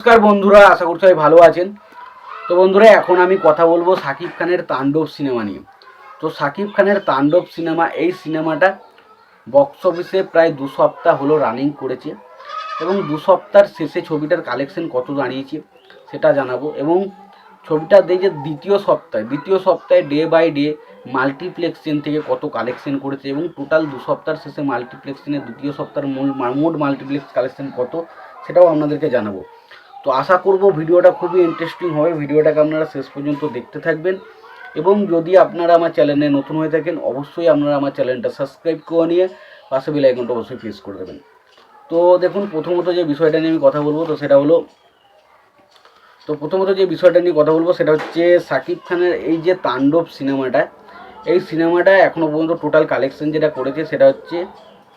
নমস্কার বন্ধুরা, আশা করছি সবাই ভালো আছেন। তো বন্ধুরা, এখন আমি কথা বলব সাকিব খানের তাণ্ডব সিনেমা নিয়ে। তো সাকিব খানের তাণ্ডব সিনেমা, এই সিনেমাটা বক্স অফিসে প্রায় দু সপ্তাহ হলো রানিং করেছে এবং দু সপ্তাহের শেষে ছবিটার কালেকশন কত দাঁড়িয়েছে সেটা জানাব এবং ছবিটা যে দ্বিতীয় সপ্তাহে দ্বিতীয় সপ্তাহে day by day multiplex chain থেকে কত কালেকশন করেছে এবং টোটাল দু সপ্তাহের শেষে মাল্টিপ্লেক্স চেনের দ্বিতীয় সপ্তাহের মূল, মোট মাল্টিপ্লেক্স কালেকশন কত সেটাও আপনাদেরকে জানাব। তো আশা করব ভিডিওটা খুবই ইন্টারেস্টিং হবে। ভিডিওটাকে আপনারা শেষ পর্যন্ত দেখতে থাকবেন। এবং যদি আপনারা আমার চ্যানেলে নতুন হয়ে থাকেন, অবশ্যই আপনারা আমার চ্যানেলটা সাবস্ক্রাইব করে নিয়ে পাশে বেল আইকনটা অবশ্যই প্রেস করে দেবেন। তো দেখুন, প্রথমত যে বিষয়টা নিয়ে আমি কথা বলব, তো সেটা হলো, তো প্রথমত যে বিষয়টা নিয়ে কথা বলব, সেটা হচ্ছে সাকিব খানের এই যে তাণ্ডব সিনেমাটা, এই সিনেমাটা এখনও পর্যন্ত টোটাল কালেকশন যেটা করেছে, সেটা হচ্ছে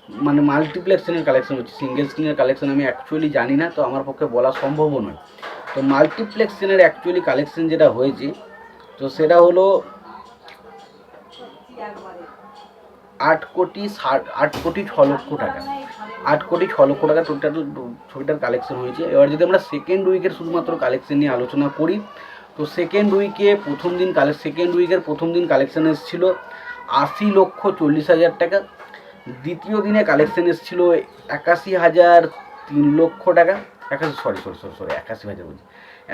মানে মাল্টিপ্লেক্সনের কালেকশন হচ্ছে। সিঙ্গেল স্ক্রিনের কালেকশন আমি অ্যাকচুয়ালি জানি না, তো আমার পক্ষে বলা সম্ভবও নয়। তো মাল্টিপ্লেক্সনের অ্যাকচুয়ালি কালেকশন যেটা হয়েছে, তো সেটা হলো আট কোটি আট কোটি ছ লক্ষ টাকা। আট কোটি ছ লক্ষ টাকা টোটাল ছবিটার কালেকশন হয়েছে। এবার যদি আমরা সেকেন্ড উইকের শুধুমাত্র কালেকশন নিয়ে আলোচনা করি, তো সেকেন্ড উইকে প্রথম দিন কালে সেকেন্ড উইকের প্রথম দিন কালেকশন এসেছিল আশি লক্ষ চল্লিশ হাজার টাকা। দ্বিতীয় দিনে কালেকশন এসেছিল একাশি হাজার তিন লক্ষ টাকা। একাশি সরি সরি সরি সরি একাশি হাজার বলছি।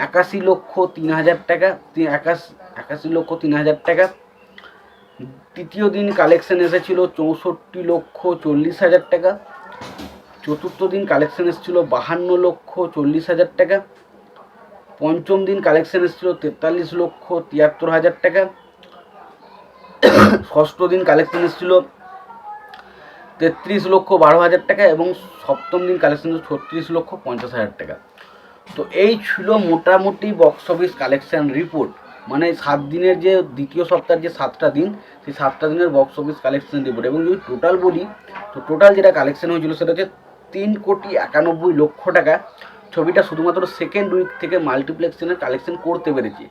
একাশি লক্ষ তিন হাজার টাকা একাশি একাশি লক্ষ তিন হাজার টাকা। তৃতীয় দিন কালেকশন এসেছিল চৌষট্টি লক্ষ চল্লিশ হাজার টাকা। চতুর্থ দিন কালেকশন এসেছিল বাহান্ন লক্ষ চল্লিশ হাজার টাকা। পঞ্চম দিন কালেকশন এসেছিল তেতাল্লিশ লক্ষ তিয়াত্তর হাজার টাকা। ষষ্ঠ দিন কালেকশন এসেছিল তেত্রিশ লক্ষ বারো হাজার টাকা এবং সপ্তম দিন কালেকশন ছত্রিশ লক্ষ পঞ্চাশ হাজার টাকা। তো এই ছিল মোটামুটি বক্স অফিস কালেকশন রিপোর্ট মানে সাত দিনের যে দ্বিতীয় সপ্তাহের যে সাতটা দিন, সেই সাতটা দিনের বক্স অফিস কালেকশন রিপোর্ট এবং যদি টোটাল বলি, তো টোটাল যেটা কালেকশন হয়েছিল সেটা হচ্ছে তিন কোটি একানব্বই লক্ষ টাকা। ছবিটা শুধুমাত্র সেকেন্ড উইক থেকে মাল্টিপ্লেক্সনের কালেকশন করতে পেরেছে।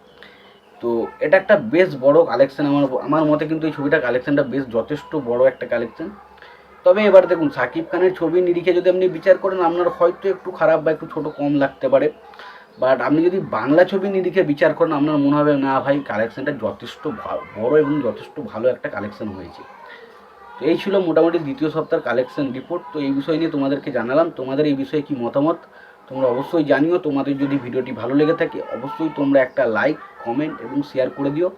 তো এটা একটা বেশ বড় কালেকশন আমার আমার মতে কিন্তু এই ছবিটা কালেকশনটা বেশ যথেষ্ট বড় একটা কালেকশন তবে এবার দেখুন, সাকিব খানের ছবি নিরিখে যদি আপনি বিচার করেন, আপনার হয়তো একটু খারাপ বা একটু ছোট কম লাগতে পারে। বাট আপনি যদি বাংলা ছবি নিরিখে বিচার করেন, আপনার মনে হবে, না ভাই কালেকশনটা যথেষ্ট বড় এবং যথেষ্ট ভালো একটা কালেকশান হয়েছে। তো এই ছিল মোটামুটি দ্বিতীয় সপ্তাহের কালেকশন রিপোর্ট তো এই বিষয় নিয়ে তোমাদেরকে জানালাম। তোমাদের এই বিষয়ে কি মতামত, তোমরা অবশ্যই জানিও। তোমাদের যদি ভিডিওটি ভালো লেগে থাকে, অবশ্যই তোমরা একটা লাইক কমেন্ট এবং শেয়ার করে দিও।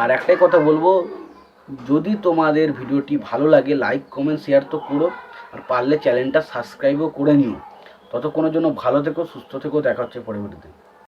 আর একটাই কথা বলব যদি তোমাদের ভিডিওটি ভালো লাগে লাইক কমেন্ট শেয়ার তো করো। আর পারলে চ্যানেলটা সাবস্ক্রাইবও করে নিও। ততক্ষণের জন্য ভালো থেকো, সুস্থ থেকো, দেখা হচ্ছে পরবর্তীতে।